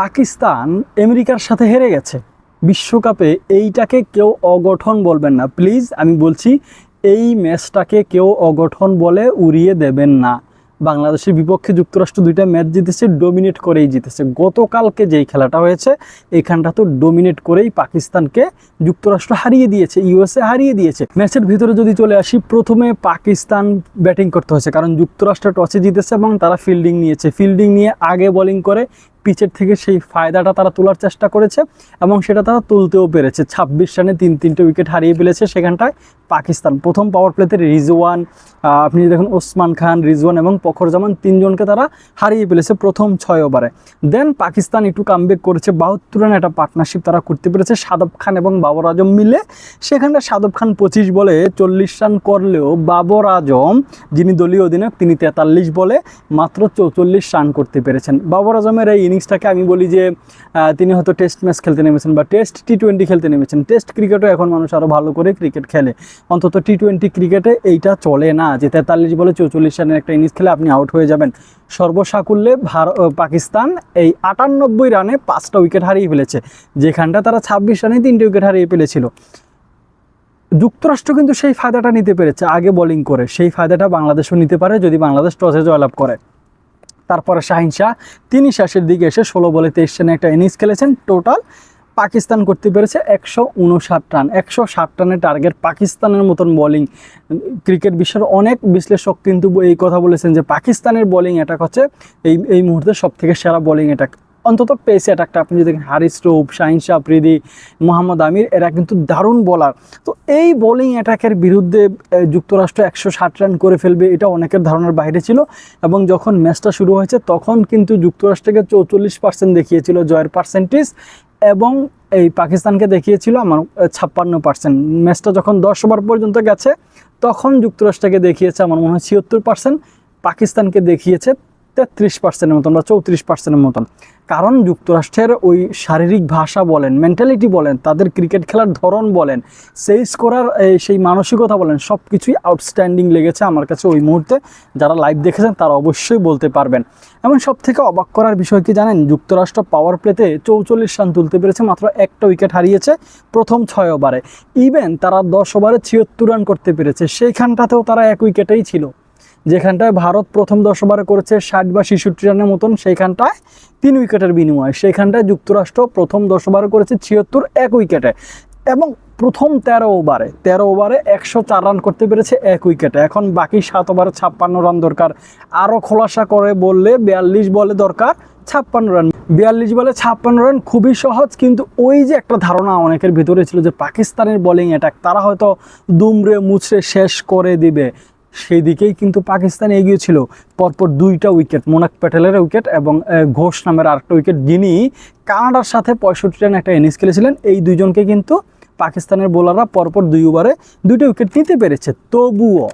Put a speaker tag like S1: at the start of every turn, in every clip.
S1: পাকিস্তান আমেরিকার সাথে হেরে গেছে। বিশ্বকাপে এইটাকে কেউ অগঠন বলবেন না। প্লিজ, আমি বলছি, এই ম্যাচটাকে কেউ অগঠন বলে উড়িয়ে দেবেন না। বাংলাদেশের বিপক্ষে যুক্তরাষ্ট্র দুইটা ম্যাচ জিতেছে, ডোমিনেট করেই জিতেছে। গতকালকে যেই খেলাটা হয়েছে, এখানটা তো ডোমিনেট করেই পাকিস্তানকে যুক্তরাষ্ট্র হারিয়ে দিয়েছে, ইউএসএ হারিয়ে দিয়েছে। ম্যাচের ভিতরে যদি চলে আসি, প্রথমে পাকিস্তান ব্যাটিং করতে হয়েছে, কারণ যুক্তরাষ্ট্র টসে জিতেছে এবং তারা ফিল্ডিং নিয়েছে। ফিল্ডিং নিয়ে আগে বোলিং করে পিচের থেকে সেই ফায়দাটা তারা তোলার চেষ্টা করেছে এবং সেটা তারা তুলতেও পেরেছে। ছাব্বিশ রানে তিন, তিনটে উইকেট হারিয়ে ফেলেছে সেখানটায় পাকিস্তান। প্রথম পাওয়ার প্লেতে রিজওয়ান আপনি দেখুন ওসমান খান, রিজওয়ান এবং পখর জামান তিনজনকে তারা হারিয়ে ফেলেছে প্রথম ছয় ওভারে দেন পাকিস্তান একটু কামব্যাক করেছে, বাহাত্তর রানে একটা পার্টনারশিপ তারা করতে পেরেছে সাদব খান এবং বাবর আজম মিলে। সেখানটা সাদব খান পঁচিশ বলে চল্লিশ রান করলেও বাবর আজম, যিনি দলীয় অধিনায়ক, তিনি তেতাল্লিশ বলে মাত্র চৌচল্লিশ রান করতে পেরেছেন। বাবর আজমের এই ইনিংসটাকে আমি বলি যে তিনি হয়তো টেস্ট ম্যাচ খেলতে নেমেছেন বা টেস্ট টি টোয়েন্টি খেলতে নেমেছেন। টেস্ট ক্রিকেটও এখন মানুষ আরও ভালো করে ক্রিকেট খেলে। অন্তত টি টোয়েন্টি ক্রিকেটে এইটা চলে না যে, তেতাল্লিশ বলে চৌচল্লিশ রানের একটা ইনিংস খেলে আপনি আউট হয়ে যাবেন। সর্বসাকুল্যে পাকিস্তান এই আটানব্বই রানে পাঁচটা উইকেট হারিয়ে ফেলেছে। যেখানটা তারা ছাব্বিশ রানে তিনটে উইকেট হারিয়ে ফেলেছিল। যুক্তরাষ্ট্র কিন্তু সেই ফায়দাটা নিতে পেরেছে, আগে বোলিং করে। সেই ফায়দাটা বাংলাদেশও নিতে পারে যদি বাংলাদেশ টসে জয়লাভ করে। তারপরে শাহিন শাহ। তিনি শেষের দিকে এসে ষোলো বলে তেইশ রানে একটা ইনিংস খেলেছেন। টোটাল পাকিস্তান করতে পেরেছে একশো উনষাট রান। একশো ষাট রানের টার্গেট পাকিস্তানের মতন বলিং ক্রিকেট বিশ্বের অনেক বিশ্লেষক কিন্তু এই কথা বলেছেন যে পাকিস্তানের বলিং অ্যাটাক হচ্ছে এই এই মুহূর্তে সবথেকে সেরা বলিং অ্যাটাক অন্তত পেস অ্যাটাকটা আপনি যদি দেখেন হারিস রৌফ শাহিন শাহ আফ্রিদি, মোহাম্মদ আমির, এরা কিন্তু দারুণ বোলার তো এই বোলিং অ্যাটাকের বিরুদ্ধে যুক্তরাষ্ট্র একশো ষাট রান করে ফেলবে, এটা অনেকের ধারণার বাইরে ছিল। এবং যখন ম্যাচটা শুরু হয়েছে, তখন কিন্তু যুক্তরাষ্ট্রকে চৌচল্লিশ পার্সেন্ট দেখিয়েছিল জয়ের পার্সেন্টেজ এবং এই পাকিস্তানকে দেখিয়েছিল আমার ছাপ্পান্ন পার্সেন্ট ম্যাচটা যখন দশ ওভার পর্যন্ত গেছে, তখন যুক্তরাষ্ট্রকে দেখিয়েছে আমার মনে হয় ছিয়াত্তর পার্সেন্ট পাকিস্তানকে দেখিয়েছে তেত্রিশ পার্সেন্টের মতন বা চৌত্রিশ পার্সেন্টের মতন। কারণ যুক্তরাষ্ট্রের ওই শারীরিক ভাষা বলেন মেন্টালিটি বলেন, তাদের ক্রিকেট খেলার ধরন বলেন, সেই স্কোরার সেই মানসিকতা বলেন সব কিছুই আউটস্ট্যান্ডিং লেগেছে আমার কাছে ওই মুহূর্তে। যারা লাইভ দেখেছেন তারা অবশ্যই বলতে পারবেন। এবং সব থেকে অবাক করার বিষয় কি জানেন? যুক্তরাষ্ট্র পাওয়ার প্লেতে চৌচল্লিশ রান তুলতে পেরেছে, মাত্র একটা উইকেট হারিয়েছে প্রথম ছয় ওভারে ইভেন তারা দশ ওভারে ছিয়াত্তর রান করতে পেরেছে, সেইখানটাতেও তারা এক উইকেটেই ছিল। যেখানটায় ভারত প্রথম দশ ওভারে করেছে ষাট বা ছেষট্টি রানের মতন, সেইখানটায় তিন উইকেটের বিনিময়ে। সেইখানটায় যুক্তরাষ্ট্র প্রথম দশ ওভারে করেছে ছিয়াত্তর এক উইকেটে। এবং প্রথম তেরো ওভারে তেরো ওভারে একশো চার রান করতে পেরেছে এক উইকেটে। এখন বাকি সাত ওভারে ছাপ্পান্ন রান দরকার। আরও খোলাসা করে বললে বিয়াল্লিশ বলে দরকার, ছাপ্পান্ন রান। বিয়াল্লিশ বলে ছাপ্পান্ন রান খুবই সহজ, কিন্তু ওই যে একটা ধারণা অনেকের ভিতরে ছিল যে পাকিস্তানের বোলিং অ্যাটাক তারা হয়তো দুমড়ে মুচড়ে শেষ করে দিবে। সেই দিকেই কিন্তু পাকিস্তান এগিয়েছিল পরপর দুইটা উইকেট, মোনাক প্যাটেলের উইকেট এবং ঘোষ নামের আরেকটা উইকেট। যিনি কানাডার সাথে পঁয়ষট্টি রান একটা ইনিংস খেলেছিলেন। এই দুইজনকে কিন্তু পাকিস্তানের বোলাররা পরপর দুই ওভারে দুইটা উইকেট নিতে পেরেছে। তবুও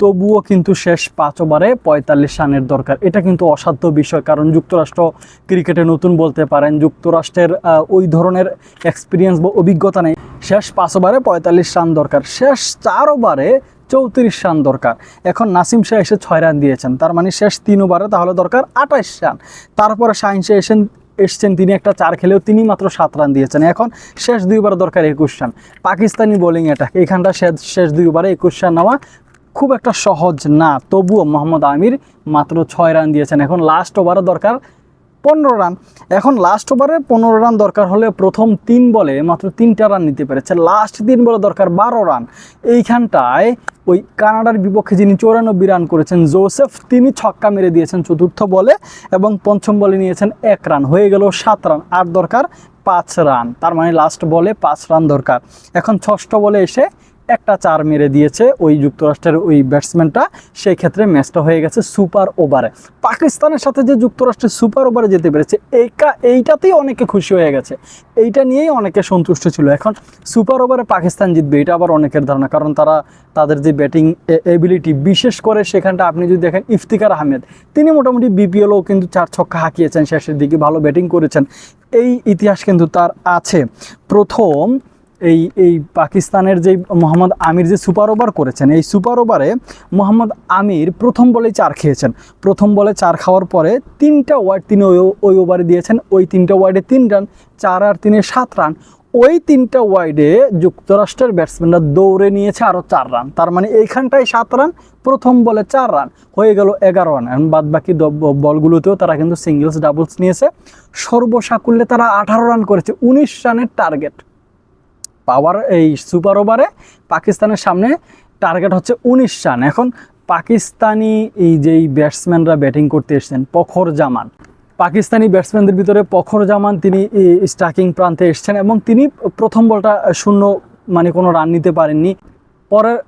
S1: তবুও কিন্তু শেষ পাঁচ ওভারে পঁয়তাল্লিশ রানের দরকার। এটা কিন্তু অসাধ্য বিষয়, কারণ যুক্তরাষ্ট্র ক্রিকেটে নতুন বলতে পারেন, যুক্তরাষ্ট্রের ওই ধরনের এক্সপিরিয়েন্স বা অভিজ্ঞতা নেই। শেষ পাঁচ ওভারে পঁয়তাল্লিশ রান দরকার। শেষ চার ওভারে চৌত্রিশ রান দরকার। এখন নাসিম শাহ এসে ছয় রান দিয়েছেন। তার মানে শেষ তিন ওভারে তাহলে দরকার আঠাশ রান। তারপরে শাহিন শাহ এসেন এসছেন, তিনি একটা চার খেলেও তিনি মাত্র সাত রান দিয়েছেন। এখন শেষ দুই ওভারে দরকার একুশ রান। Pakistani bowling attack. এখানটা শেষ শেষ দুই ওভারে একুশ রান নেওয়া খুব একটা সহজ না। তবুও মোহাম্মদ আমির মাত্র ছয় রান দিয়েছেন। এখন লাস্ট ওভারে দরকার পনেরো রান। এখন লাস্ট ওভারে পনেরো রান দরকার হলে প্রথম তিন বলে মাত্র তিনটা রান নিতে পেরেছে। লাস্ট তিন বলে দরকার বারো রান। এইখানটায় ওই কানাডার বিপক্ষে যিনি চৌরানব্বই রান করেছেন, জোসেফ, তিনি ছক্কা মেরে দিয়েছেন চতুর্থ বলে এবং পঞ্চম বলে নিয়েছেন এক রান হয়ে গেল সাত রান আর দরকার পাঁচ রান তার মানে লাস্ট বলে পাঁচ রান দরকার। এখন ষষ্ঠ বলে এসে একটা চার মেরে দিয়েছে ওই যুক্তরাষ্ট্রের ওই ব্যাটসম্যানটা। সেই ক্ষেত্রে ম্যাচটা হয়ে গেছে সুপার ওভারে। পাকিস্তানের সাথে যে যুক্তরাষ্ট্রের সুপার ওভারে যেতে পেরেছে এইটা এইটাতেই অনেকে খুশি হয়ে গেছে। এইটা নিয়েই অনেকে সন্তুষ্ট ছিল। এখন সুপার ওভারে পাকিস্তান জিতবে, এটা আবার অনেকের ধারণা। কারণ তারা, তাদের যে ব্যাটিং এবিলিটি, বিশেষ করে সেখানটা আপনি যদি দেখেন ইফতিকার আহমেদ, তিনি মোটামুটি বিপিএলও কিন্তু চার ছক্কা হাঁকিয়েছেন, শেষের দিকে ভালো ব্যাটিং করেছেন। এই ইতিহাস কিন্তু তার আছে। প্রথম এই এই পাকিস্তানের যে মোহাম্মদ আমির যে সুপার ওভার করেছেন, এই সুপার ওভারে মোহাম্মদ আমির প্রথম বলে চার খেয়েছেন। প্রথম বলে চার খাওয়ার পরে তিনটা ওয়ার্ড তিনি ওই ওভারে দিয়েছেন। ওই তিনটা ওয়ার্ডে তিন রান, চার আর তিনে সাত রান। ওই তিনটা ওয়াইডে যুক্তরাষ্ট্রের ব্যাটসম্যানরা দৌড়ে নিয়েছে আরও চার রান। তার মানে এইখানটায় সাত রান, প্রথম বলে চার রান। হয়ে গেল এগারো রান। এখন বাদ বাকি বলগুলোতেও তারা কিন্তু সিঙ্গেলস, ডাবলস নিয়েছে। সর্বসাকুল্যে তারা আঠারো রান করেছে, উনিশ রানের টার্গেট। পাওয়ার, এই সুপার ওভারে পাকিস্তানের সামনে টার্গেট হচ্ছে উনিশ রান। এখন পাকিস্তানি এই যেই ব্যাটসম্যানরা ব্যাটিং করতে এসছেন, পখর জামান। পাকিস্তানি ব্যাটসম্যানদের ভিতরে পখর জামান তিনি স্ট্রাকিং প্রান্তে এসছেন এবং তিনি প্রথম বলটা শূন্য মানে কোনো রান নিতে পারেননি। পরের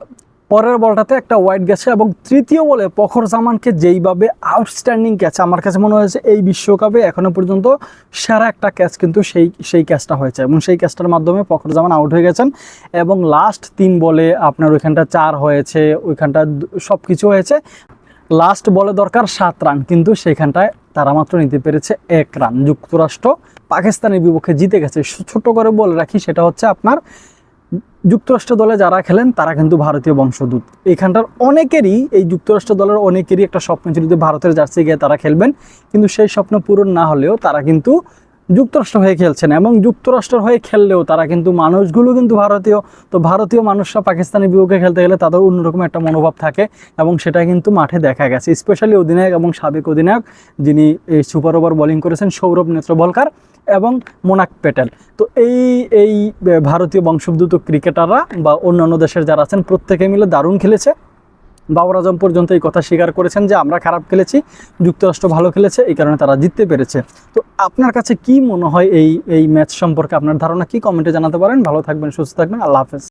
S1: পরের বলটাতে একটা ওয়াইড গেছে এবং তৃতীয় বলে পখর জামানকে যেইভাবে আউটস্ট্যান্ডিং ক্যাচ আমার কাছে মনে হয়েছে এই বিশ্বকাপে এখনও পর্যন্ত সেরা একটা ক্যাচ কিন্তু সেই সেই ক্যাচটা হয়েছে এবং সেই ক্যাচটার মাধ্যমে পখর জামান আউট হয়ে গেছেন এবং লাস্ট তিন বলে আপনার ওইখানটা চার হয়েছে, ওইখানটা সব কিছু হয়েছে। লাস্ট বলে দরকার সাত রান, কিন্তু সেখানটায় তারা মাত্র নিতে পেরেছে এক রান। যুক্তরাষ্ট্র পাকিস্তানের বিপক্ষে জিতে গেছে। ছোট করে বলে রাখি, সেটা হচ্ছে আপনার যুক্তরাষ্ট্র দলে যারা খেলেন, তারা কিন্তু ভারতীয় বংশোদ্ভূত। এখানটার অনেকেরই, এই যুক্তরাষ্ট্র দলের অনেকেরই একটা স্বপ্ন ছিল যে ভারতের জার্সি গিয়ে তারা খেলবেন। কিন্তু সেই স্বপ্ন পূরণ না হলেও তারা কিন্তু যুক্তরাষ্ট্র হয়ে খেলছেন এবং যুক্তরাষ্ট্র হয়ে খেললেও তারা কিন্তু মানুষগুলো কিন্তু ভারতীয়। তো ভারতীয় মানুষরা পাকিস্তানি বিপক্ষে খেলতে গেলে তাদের অন্যরকম একটা মনোভাব থাকে এবং সেটা কিন্তু মাঠে দেখা গেছে। স্পেশালি অধিনায়ক এবং সাবেক অধিনায়ক যিনি এই সুপার ওভার বোলিং করেছেন, সৌরভ নেত্রবলকার এবং মোনাক প্যাটেল তো এই এই ভারতীয় বংশোদ্ভূত ক্রিকেটাররা বা অন্যান্য দেশের যারা আছেন, প্রত্যেকে মিলে দারুণ খেলেছে। বাবর আজম পর্যন্ত এই কথা স্বীকার করেছেন যে, আমরা খারাপ খেলেছি, যুক্তরাষ্ট্র ভালো খেলেছে, এই কারণে তারা জিততে পেরেছে। তো আপনার কাছে কি মনে হয় এই এই ম্যাচ সম্পর্কে? আপনার ধারণা কি? কমেন্টে জানাতে পারেন। ভালো থাকবেন, সুস্থ থাকবেন। আল্লাহ হাফেজ।